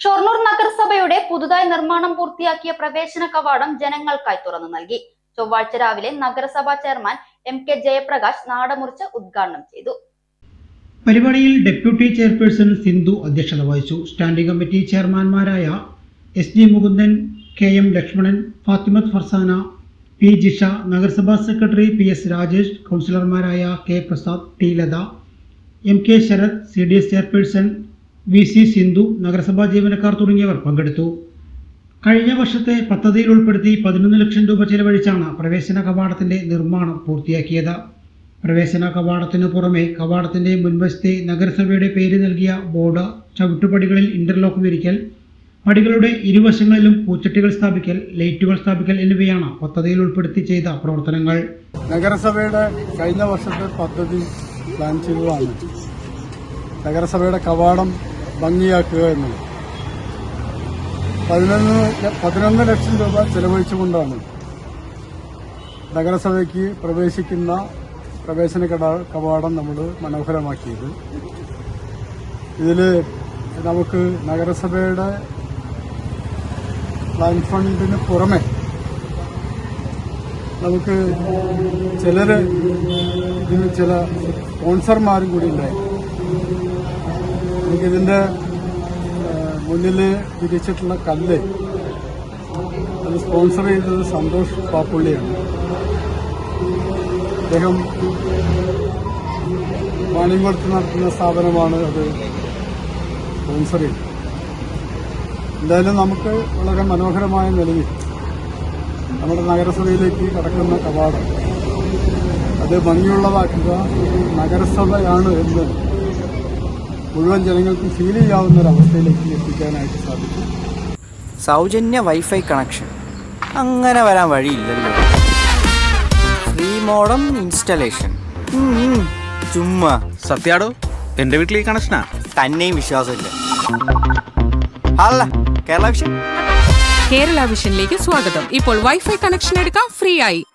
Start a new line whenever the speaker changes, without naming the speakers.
ഷൊർണൂർ നഗരസഭയുടെ പുതുതായി നിർമ്മാണം പൂർത്തിയാക്കിയ പ്രവേശന കവാടം ജനങ്ങൾക്കായി തുറന്നു നൽകി. ചൊവ്വാഴ്ച രാവിലെ നഗരസഭാ ചെയർമാൻ എം കെ ജയപ്രകാശ് നാടമുറിച്ച് ഉദ്ഘാടനം ചെയ്തു.
പരിപാടിയിൽ ഡെപ്യൂട്ടി ചെയർപേഴ്സൺ സിന്ധു അധ്യക്ഷത വഹിച്ചു. Standing committee ചെയർമാൻമാരായ S G Mukundan K M Lakshmanan Fathimath Farsana P Jisha നഗരസഭാ സെക്രട്ടറി പി എസ് രാജേഷ് കൗൺസിലർമാരായ K Prasad T Latha M K Sarath C D S chairperson V C Sindhu നഗരസഭാ ജീവനക്കാർ തുടങ്ങിയവർ പങ്കെടുത്തു. കഴിഞ്ഞ വർഷത്തെ പദ്ധതിയിൽ ഉൾപ്പെടുത്തി പതിനൊന്ന് ലക്ഷം രൂപ ചെലവഴിച്ചാണ് പ്രവേശന കവാടത്തിന്റെ നിർമ്മാണം പൂർത്തിയാക്കിയത്. പ്രവേശന കവാടത്തിനു പുറമെ കവാടത്തിന്റെ മുൻവശത്തെ നഗരസഭയുടെ പേര് നൽകിയ ബോർഡ് ചവിട്ടുപടികളിൽ ഇന്റർലോക്ക് വിരിക്കൽ പടികളുടെ ഇരുവശങ്ങളിലും പൂച്ചട്ടികൾ സ്ഥാപിക്കൽ ലൈറ്റുകൾ സ്ഥാപിക്കൽ എന്നിവയാണ് പദ്ധതിയിൽ ഉൾപ്പെടുത്തി ചെയ്ത പ്രവർത്തനങ്ങൾ.
നഗരസഭയുടെ കഴിഞ്ഞ വർഷത്തെ പദ്ധതി പ്ലാൻ ചെയ്തതാണ്. നഗരസഭയുടെ കവാടം ഭംഗിയാക്കുക എന്നുള്ളത് പതിനൊന്ന് പതിനൊന്ന് ലക്ഷം രൂപ ചെലവഴിച്ചുകൊണ്ടാണ് നഗരസഭയ്ക്ക് പ്രവേശിക്കുന്ന പ്രവേശന കവാടം നമ്മൾ മനോഹരമാക്കിയത്. ഇതിൽ നമുക്ക് നഗരസഭയുടെ പ്ലാൻ ഫണ്ടിന് പുറമെ നമുക്ക് ചിലർ ഇതിന് ചില സ്പോൺസർമാരും കൂടി ഉണ്ടായി. നമുക്കിതിന്റെ മുന്നിൽ വിരിച്ചിട്ടുള്ള കല്ല് അത് സ്പോൺസർ ചെയ്തത് സന്തോഷ് പാപ്പുള്ളിയാണ്. അദ്ദേഹം വാണിയംകുളത്ത് നടത്തുന്ന സ്ഥാപനമാണ് അത് സ്പോൺസർ ചെയ്തത്. എന്തായാലും നമുക്ക് വളരെ മനോഹരമായ നിലയിൽ നമ്മുടെ നഗരസഭയിലേക്ക് കടക്കുന്ന കവാടം. അത് ഭംഗിയുള്ളതാക്കുക നഗരസഭയാണ് എന്ന് മുഴുവൻ ജനങ്ങൾക്കും ഫീൽ ചെയ്യാവുന്ന ഒരു അവസ്ഥയിലേക്ക് എത്തിക്കാനായിട്ട് സാധിക്കും
സൗജന്യ വൈഫൈ കണക്ഷൻ. അങ്ങനെ വരാൻ വഴിയില്ലല്ലോ. Free modem installation. ചുമ്മാ.
സത്യാടോ എന്റെ വീട്ടിൽ ഈ കണക്ഷനാ?
തന്നെയും വിശ്വാസമില്ല. അല്ല കേരള വിഷൻ?
കേരള വിഷനിലേക്ക് സ്വാഗതം. ഇപ്പോൾ വൈഫൈ കണക്ഷൻ എടുക്കാം ഫ്രീ ആയി